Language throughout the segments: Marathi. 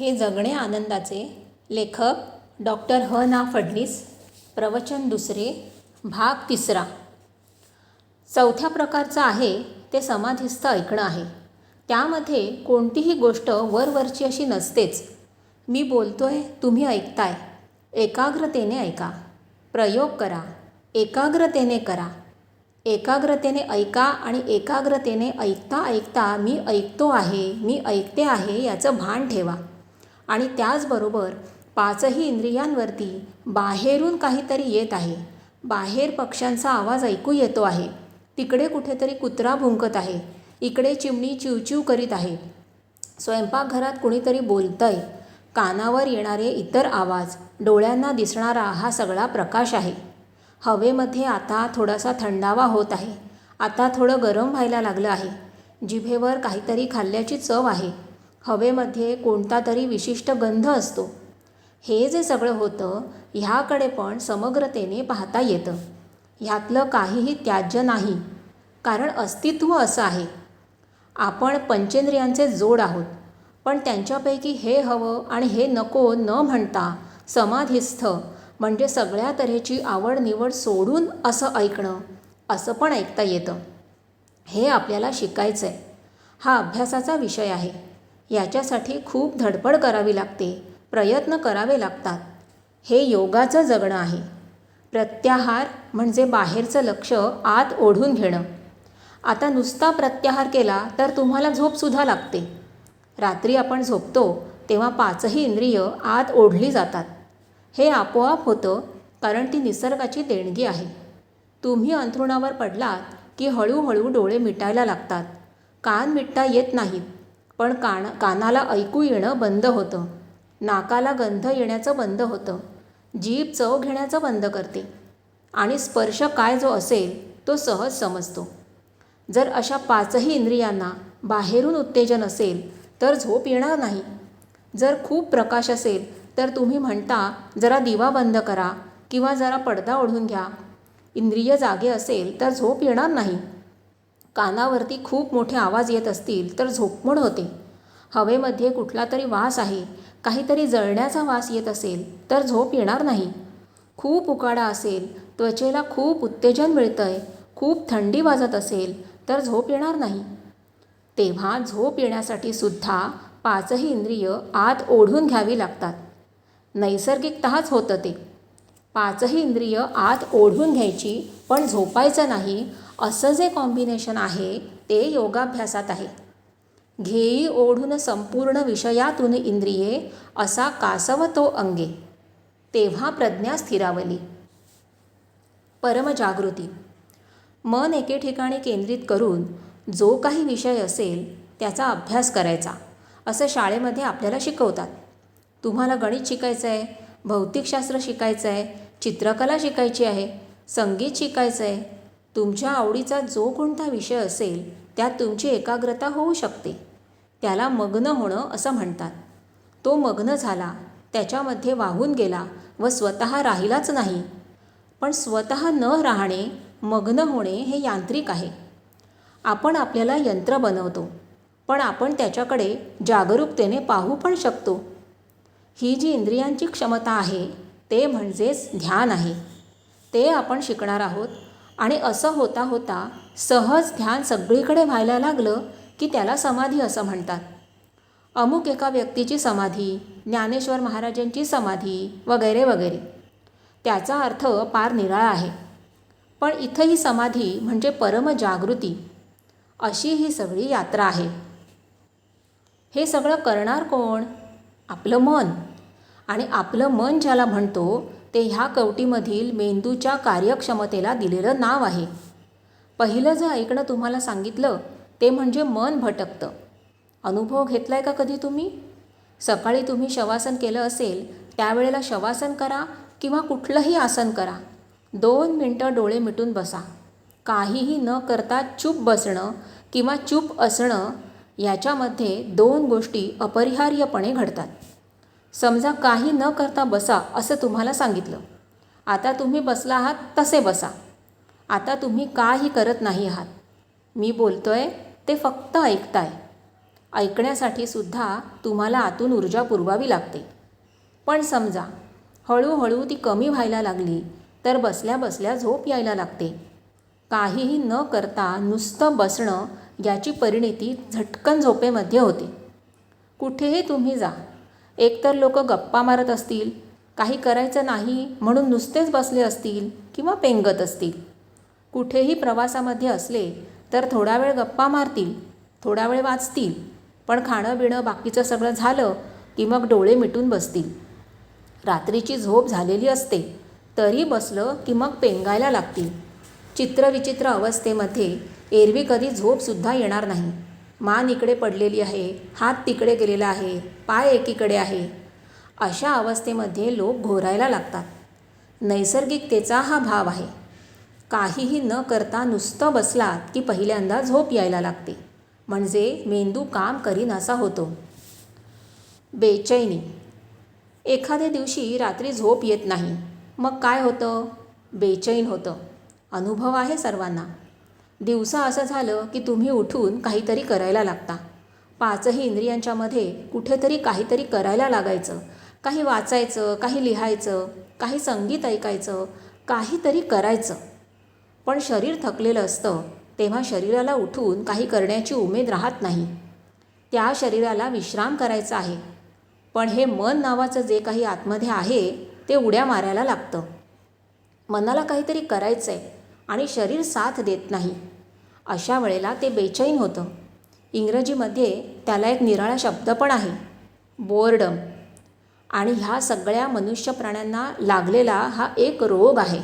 हे जगणे आनंदाचे लेखक डॉक्टर ह. ना फडणीस प्रवचन दुसरे भाग तिसरा. चौथ्या प्रकारचं आहे ते समाधीस्थ ऐकणं आहे. त्यामध्ये कोणतीही गोष्ट वरवरची अशी नसतेच. मी बोलतोय तुम्ही ऐकताय. एकाग्रतेने ऐका. प्रयोग करा. एकाग्रतेने करा. एकाग्रतेने ऐका आणि एकाग्रतेने ऐकता ऐकता मी ऐकतो आहे मी ऐकते आहे याचं भान ठेवा. आणि त्याचबरोबर पाचही इंद्रियांवरती बाहेरून काहीतरी येत आहे. बाहेर पक्ष्यांचा आवाज ऐकू येतो आहे. तिकडे कुठेतरी कुत्रा भुंकत आहे. इकडे चिमणी चिवचिव करीत आहे. स्वयंपाकघरात कुणीतरी बोलतंय. कानावर येणारे इतर आवाज डोळ्यांना दिसणारा हा सगळा प्रकाश आहे. हवेमध्ये आता थोडासा थंडावा होत आहे. आता थोडं गरम व्हायला लागलं आहे. जिभेवर काहीतरी खाल्ल्याची चव आहे. हवेमध्ये कोणता तरी विशिष्ट गंध असतो. हे जे सगळं होतं ह्याकडे पण समग्रतेने पाहता येतं. ह्यातलं काहीही त्याज्य नाही. कारण अस्तित्व असं आहे. आपण पंचेंद्रियांचे जोड आहोत. पण त्यांच्यापैकी हे हवं आणि हे नको न म्हणता समाधीस्थ म्हणजे सगळ्या तऱ्हेची आवड निवड सोडून असं ऐकणं असं पण ऐकता येतं. हे आपल्याला शिकायचं आहे हा अभ्यासाचा विषय आहे. याच्यासाठी खूप धडपड करावी लागते. प्रयत्न करावे लागतात. हे योगाचं जगणं आहे. प्रत्याहार म्हणजे बाहेरचं लक्ष आत ओढून घेणं. आता नुसता प्रत्याहार केला तर तुम्हाला झोपसुद्धा लागते. रात्री आपण झोपतो तेव्हा पाचही इंद्रिय आत ओढली जातात. हे आपोआप होतं कारण ती निसर्गाची देणगी आहे. तुम्ही अंथरुणावर पडलात की हळूहळू डोळे मिटायला लागतात. कान मिटता येत नाहीत. पण कान कानाला ऐकू येणं बंद होतं. नाकाला गंध येण्याचं बंद होतं. जीभ चव घेण्याचं बंद करते. आणि स्पर्श काय जो असेल तो सहज समजतो. जर अशा पाचही इंद्रियांना बाहेरून उत्तेजन असेल तर झोप येणार नाही. जर खूप प्रकाश असेल तर तुम्ही म्हणता जरा दिवा बंद करा किंवा जरा पडदा ओढून घ्या. इंद्रिय जागे असेल तर झोप येणार नाही. कानावरती खूप मोठे आवाज येत असतील तर झोपमोड होते. हवेमध्ये कुठला तरी वास आहे. काहीतरी जळण्याचा वास येत असेल तर झोप येणार नाही. खूप उकाडा असेल त्वचेला खूप उत्तेजन मिळतं आहे खूप थंडी वाजत असेल तर झोप येणार नाही. तेव्हा झोप येण्यासाठी सुद्धा पाचही इंद्रिय आत ओढून घ्यावी लागतात. नैसर्गिकतःच होतं ते. पाचही इंद्रिय आत ओढून घ्यायची पण झोपायचं नाही असं जे कॉम्बिनेशन आहे ते योगाभ्यासात आहे. घेई ओढून संपूर्ण विषयातून इंद्रिये असा कासव तो अंगे. तेव्हा प्रज्ञा स्थिरावली. परमजागृती. मन एके ठिकाणी केंद्रित करून जो काही विषय असेल त्याचा अभ्यास करायचा असं शाळेमध्ये आपल्याला शिकवतात. तुम्हाला गणित शिकायचं आहे भौतिकशास्त्र शिकायचं आहे चित्रकला शिकायची आहे संगीत शिकायचं आहे. तुमच्या आवडीचा जो कोणता विषय असेल त्यात तुमची एकाग्रता होऊ शकते. त्याला मग्न होणं असं म्हणतात. तो मग्न झाला त्याच्यामध्ये वाहून गेला व स्वतः राहिलाच नाही. पण स्वतः न राहणे मग्न होणे हे यांत्रिक आहे. आपण आपल्याला यंत्र बनवतो पण आपण त्याच्याकडे जागरूकतेने पाहू पण शकतो. ही जी इंद्रियांची क्षमता आहे ते म्हणजेच ध्यान आहे. ते आपण शिकणार आहोत. आणि असं होता होता सहज ध्यान सगळीकडे व्हायला लागलं की त्याला समाधी असं म्हणतात. अमुक एका व्यक्तीची समाधी ज्ञानेश्वर महाराजांची समाधी वगैरे वगैरे. त्याचा अर्थ पार निराळा आहे. पण इथं ही समाधी म्हणजे परमजागृती अशी ही सगळी यात्रा आहे. हे सगळं करणार कोण? आपलं मन. आणि आपलं मन ज्याला म्हणतो ते ह्या कवटीमधील मेंदूच्या कार्यक्षमतेला दिलेलं नाव आहे. पहिलं जे ऐकणं तुम्हाला सांगितलं ते म्हणजे मन भटकतं. अनुभव घेतला आहे का कधी तुम्ही? सकाळी तुम्ही शवासन केलं असेल त्यावेळेला शवासन करा किंवा कुठलंही आसन करा. दोन मिनटं डोळे मिटून बसा. काहीही न करता चूप बसणं किंवा चूप असणं याच्यामध्ये दोन गोष्टी अपरिहार्यपणे घडतात. समजा काही न करता बसा असं तुम्हाला सांगितलं. आता तुम्ही बसला आहात तसे बसा. आता तुम्ही काही करत नाही आहात. मी बोलतो आहे ते फक्त ऐकताय. ऐकण्यासाठी सुद्धा तुम्हाला आतून ऊर्जा पुरवावी लागते. पण समजा हळूहळू ती कमी व्हायला लागली तर बसल्या बसल्या झोप यायला लागते. काहीही न करता नुसतं बसणं याची परिणिती झटकन झोपेमध्ये होते. कुठेही तुम्ही जा एकतर लोक गप्पा मारत असतील काही करायचं नाही म्हणून नुसतेच बसले असतील किंवा पेंगत असतील. कुठेही प्रवासामध्ये असले तर थोडा वेळ गप्पा मारतील थोडा वेळ वाचतील पण खाणं बिणं बाकीचं सगळं झालं की मग डोळे मिटून बसतील. रात्रीची झोप झालेली असते तरी बसलं की मग पेंगायला लागतील. चित्रविचित्र अवस्थेमध्ये एरवी कधी झोपसुद्धा येणार नाही. मान इकडे पडलेली आहे हात तिकडे गेलेला आहे पाय एकीकडे आहे. अशा अवस्थेमध्ये लोक घोरायला लागतात. नैसर्गिकतेचा हा भाव आहे. काहीही न करता नुसतं बसलात की पहिल्यांदा झोप यायला लागते. म्हणजे मेंदू काम करीनासा होतो. बेचैनी. एखाद्या दिवशी रात्री झोप येत नाही. मग काय होतं? बेचैन होतं. अनुभव आहे सर्वांना. दिवसा असं झालं की तुम्ही उठून काहीतरी करायला लागता. पाचही इंद्रियांच्यामध्ये कुठेतरी काहीतरी करायला लागायचं. काही वाचायचं काही लिहायचं काही संगीत ऐकायचं काहीतरी करायचं. पण शरीर थकलेलं असतं तेव्हा शरीराला उठून काही करण्याची उमेद राहत नाही. त्या शरीराला विश्राम करायचा आहे. पण हे मन नावाचं जे काही आतमध्ये आहे ते उड्या मारायला लागतं. मनाला काहीतरी करायचं आहे आणि शरीर साथ देत नाही. अशा वेळेला ते बेचैन होतं. इंग्रजीमध्ये त्याला एक निराळा शब्द पण आहे बोर्डम. आणि ह्या सगळ्या मनुष्य प्राण्यांना लागलेला हा एक रोग आहे.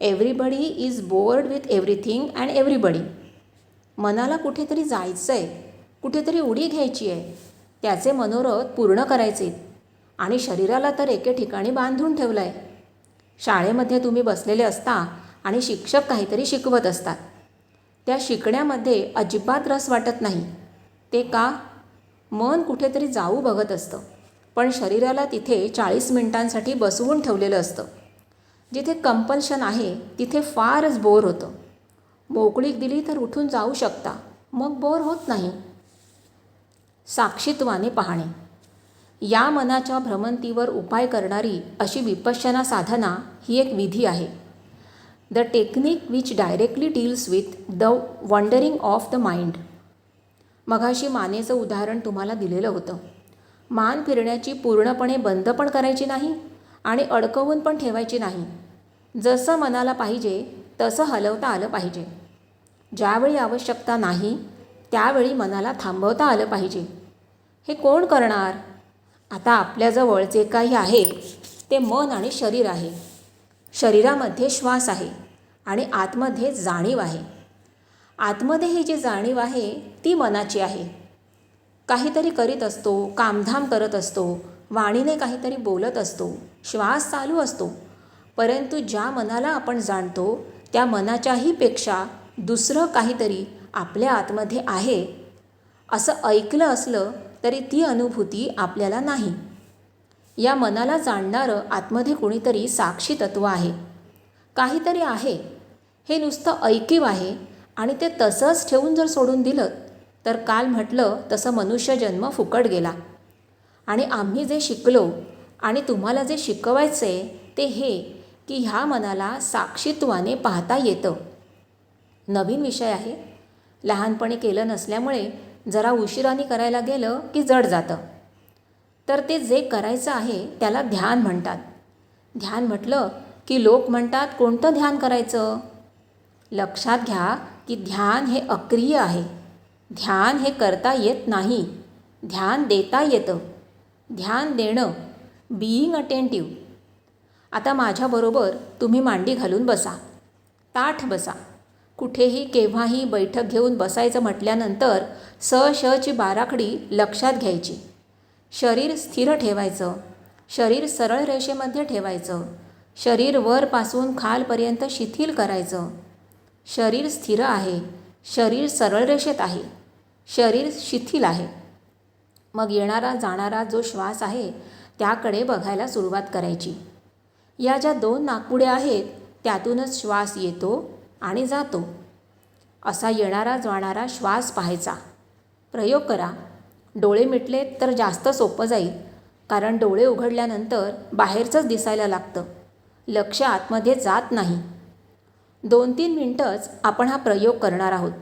Everybody is bored with everything and everybody. मनाला कुठेतरी जायचं आहे कुठेतरी उडी घ्यायची आहे त्याचे मनोरथ पूर्ण करायचे. आणि शरीराला तर एके ठिकाणी बांधून ठेवलं आहे शाळेमध्ये तुम्ही बसलेले असता आणि शिक्षक काहीतरी शिकवत असतात. त्या शिकण्यामध्ये अजिबात रस वाटत नाही. ते का? मन कुठेतरी जाऊ बघत असतं. पण शरीराला तिथे चाळीस मिनिटांसाठी बसवून ठेवलेलं असतं. जिथे कंपल्शन आहे तिथे फारच बोर होतं. मोकळीक दिली तर उठून जाऊ शकता. मग बोर होत नाही. साक्षीत्वाने पाहणे. या मनाच्या भ्रमंतीवर उपाय करणारी अशी विपश्यना साधना ही एक विधी आहे. The technique which directly deals with the wandering of the mind मघाशी मानेचं उदाहरण तुम्हाला दिलेलं होतं. मान फिरण्याची पूर्णपणे बंद पण करायची नाही आणि अडकवून पण ठेवायची नाही. जसं मनाला पाहिजे तसं हलवता आलं पाहिजे. ज्यावेळी आवश्यकता नाही त्यावेळी मनाला थांबवता आलं पाहिजे. हे कोण करणार? आता आपल्याजवळ जे काही आहे. ते मन आणि शरीर आहे. शरीरामध्ये श्वास आहे आणि आतमध्ये जाणीव आहे. आतमध्ये ही जी जाणीव आहे ती मनाची आहे. काहीतरी करीत असतो कामधाम करत असतो वाणीने काहीतरी बोलत असतो श्वास चालू असतो. परंतु ज्या मनाला आपण जाणतो त्या मनाच्याही पेक्षा दुसरं काहीतरी आपल्या आतमध्ये आहे. असं ऐकलं असलं तरी ती अनुभूती आपल्याला नाही. या मनाला जाणणारं आतमध्ये कुणीतरी साक्षी तत्व आहे. काहीतरी आहे. हे नुसतं ऐकीव आहे आणि ते तसंच ठेवून जर सोडून दिलं तर काल म्हटलं तसं मनुष्य जन्म फुकट गेला. आणि आम्ही जे शिकलो आणि तुम्हाला जे शिकवायचं आहे ते हे की ह्या मनाला साक्षीत्वाने पाहता येतं. नवीन विषय आहे. लहानपणी केलं नसल्यामुळे जरा उशिराने करायला गेलं की जड जातं. तर ते जे करायचं आहे त्याला ध्यान म्हणतात. ध्यान म्हटलं की लोक म्हणतात कोणतं ध्यान करायचं? लक्षात घ्या की ध्यान हे अक्रिय आहे. ध्यान हे करता येत नाही. ध्यान देता येतं. ध्यान देणं बिईंग अटेंटिव्ह आता माझ्याबरोबर तुम्ही मांडी घालून बसा. ताठ बसा. कुठेही केव्हाही बैठक घेऊन बसायचं म्हटल्यानंतर स शची बाराखडी लक्षात घ्यायची. शरीर स्थिर ठेवायचं. शरीर सरळ रेषेमध्ये ठेवायचं. शरीर वरपासून खालपर्यंत शिथिल करायचं. शरीर स्थिर आहे. शरीर सरळ रेषेत आहे. शरीर शिथिल आहे. मग येणारा जाणारा जो श्वास आहे त्याकडे बघायला सुरुवात करायची. या ज्या दोन नाकपुड्या आहेत त्यातूनच श्वास येतो आणि जातो. असा येणारा जाणारा श्वास पाहायचा. प्रयोग करा. डोळे मिटले तर जास्त सोपं जाईल. कारण डोळे उघडल्यानंतर बाहेरचंच दिसायला लागतं. लक्ष आतमध्ये जात नाही. दोन तीन मिनटंच आपण हा प्रयोग करणार आहोत.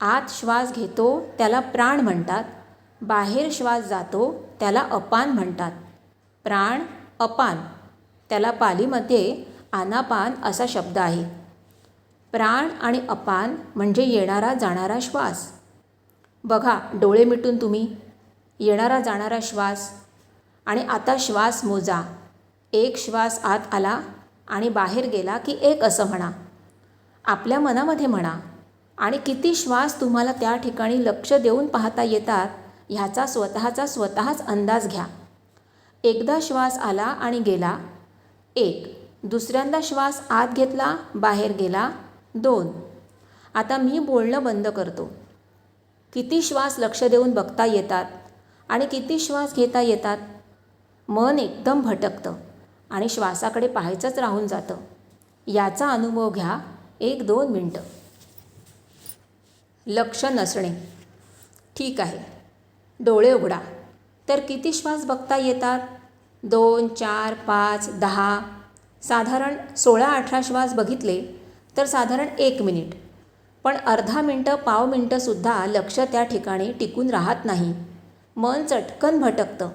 आत श्वास घेतो त्याला प्राण म्हणतात. बाहेर श्वास जातो त्याला अपान म्हणतात. प्राण अपान. त्याला पालीमध्ये आनापान असा शब्द आहे. प्राण आणि अपान म्हणजे येणारा जाणारा श्वास. बघा डोळे मिटून तुम्ही. येणारा जाणारा श्वास. आणि आता श्वास मोजा. एक श्वास आत आला आणि बाहेर गेला की एक असं म्हणा. आपल्या मनामध्ये म्हणा. आणि किती श्वास तुम्हाला त्या ठिकाणी लक्ष देऊन पाहता येतात ह्याचा स्वतःचा स्वतःच अंदाज घ्या. एकदा श्वास आला आणि गेला. एक. दुसऱ्यांदा श्वास आत घेतला बाहेर गेला. दोन. आता मी बोलणं बंद करतो. किती श्वास लक्ष देऊन बघता येतात आणि किती श्वास घेता येतात? मन एकदम भटकतं आणि श्वासाकडे पाहायचंच राहून जातं. याचा अनुभव घ्या एक दोन मिनटं. लक्ष नसणे. ठीक आहे. डोळे उघडा. तर किती श्वास बघता येतात? दोन चार पाच दहा. साधारण सोळा अठरा श्वास बघितले तर साधारण एक मिनिट. पण अर्धा मिनटं पाव मिनटंसुद्धा लक्ष त्या ठिकाणी टिकून राहत नाही. मन चटकन भटकतं.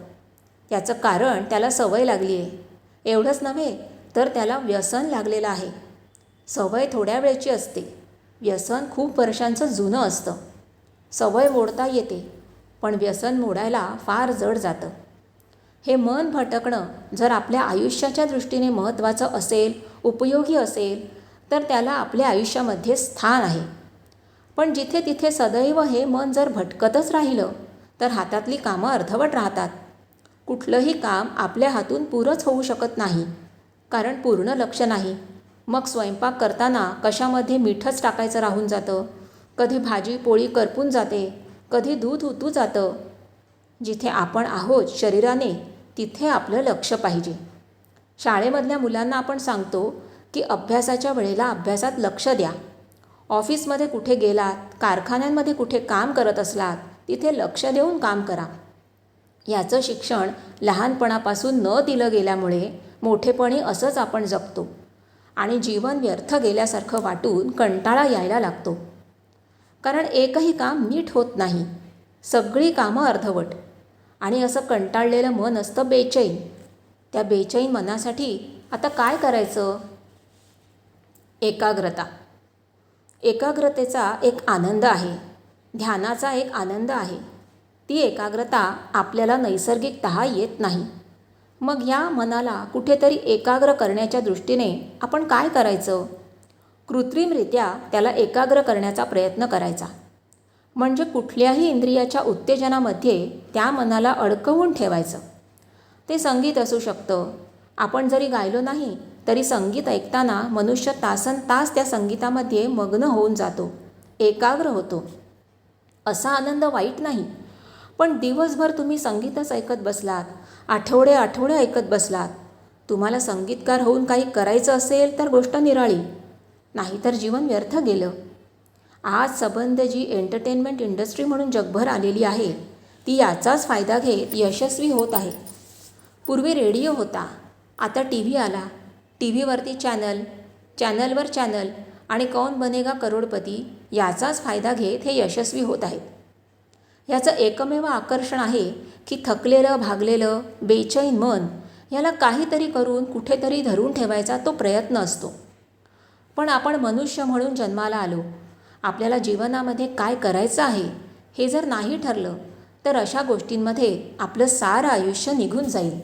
याचं कारण त्याला सवय लागली आहे एवढंच नव्हे तर त्याला व्यसन लागलेलं आहे. सवय थोड्या वेळची असते. व्यसन खूप वर्षांचं जुनं असतं. सवय मोडता येते पण व्यसन मोडायला फार जड जातं. हे मन भटकणं जर आपल्या आयुष्याच्या दृष्टीने महत्त्वाचं असेल उपयोगी असेल तर त्याला आपल्या आयुष्यामध्ये स्थान आहे. पण जिथे तिथे सदैव हे मन जर भटकतच राहिलं तर हातातली कामं अर्धवट राहतात. कुठलंही काम आपल्या हातून पुरंच होऊ शकत नाही कारण पूर्ण लक्ष नाही. मग स्वयंपाक करताना कशामध्ये मीठच टाकायचं राहून जातं? कधी भाजी पोळी करपून जाते कधी दूध उतू जातं. जिथे आपण आहोत शरीराने तिथे आपलं लक्ष पाहिजे. शाळेमधल्या मुलांना आपण सांगतो की अभ्यासाच्या वेळेला अभ्यासात लक्ष द्या. ऑफिसमध्ये कुठे गेलात कारखान्यांमध्ये कुठे काम करत असलात तिथे लक्ष देऊन काम करा. याचं शिक्षण लहानपणापासून न दिलं गेल्यामुळे मोठेपणी असंच आपण जगतो आणि जीवन व्यर्थ गेल्यासारखं वाटून कंटाळा यायला लागतो. कारण एकही काम नीट होत नाही. सगळी कामं अर्धवट आणि असं कंटाळलेलं मन असतं बेचैन. त्या बेचैन मनासाठी आता काय करायचं? एकाग्रता. एकाग्रतेचा एक आनंद आहे. ध्यानाचा एक आनंद आहे. ती एकाग्रता आपल्याला नैसर्गिकतः येत नाही. मग या मनाला कुठेतरी एकाग्र करण्याच्या दृष्टीने आपण काय करायचं? कृत्रिमरित्या त्याला एकाग्र करण्याचा प्रयत्न करायचा. म्हणजे कुठल्याही इंद्रियाच्या उत्तेजनामध्ये त्या मनाला अडकवून ठेवायचं. ते संगीत असू शकतं. आपण जरी गायलो नाही तरी संगीत ऐकताना मनुष्य तासन तास त्या संगीतामध्ये मग्न होऊन जातो एकाग्र होतो. असा आनंद वाईट नाही पण दिवसभर तुम्ही संगीतच ऐकत बसलात आठवडे आठवडे ऐकत बसलात. तुम्हाला संगीतकार होऊन काही करायचं असेल तर गोष्ट निराळी नाहीतर जीवन व्यर्थ गेलं. आज सबंध जी एंटरटेनमेंट इंडस्ट्री म्हणून जगभर आलेली आहे ती याचाच फायदा घेत यशस्वी होत आहे. पूर्वी रेडिओ होता आता टी व्ही आला टी व्हीवरती चॅनल चॅनलवर चॅनल आणि कौन बनेगा करोडपती याचाच फायदा घेत हे यशस्वी होत आहेत. याचं एकमेव आकर्षण आहे की थकलेलं भागलेलं बेचैन मन याला काहीतरी करून कुठेतरी धरून ठेवायचा तो प्रयत्न असतो. पण आपण मनुष्य म्हणून जन्माला आलो आपल्याला जीवनामध्ये काय करायचं आहे हे जर नाही ठरलं तर अशा गोष्टींमध्ये आपलं सारं आयुष्य निघून जाईल.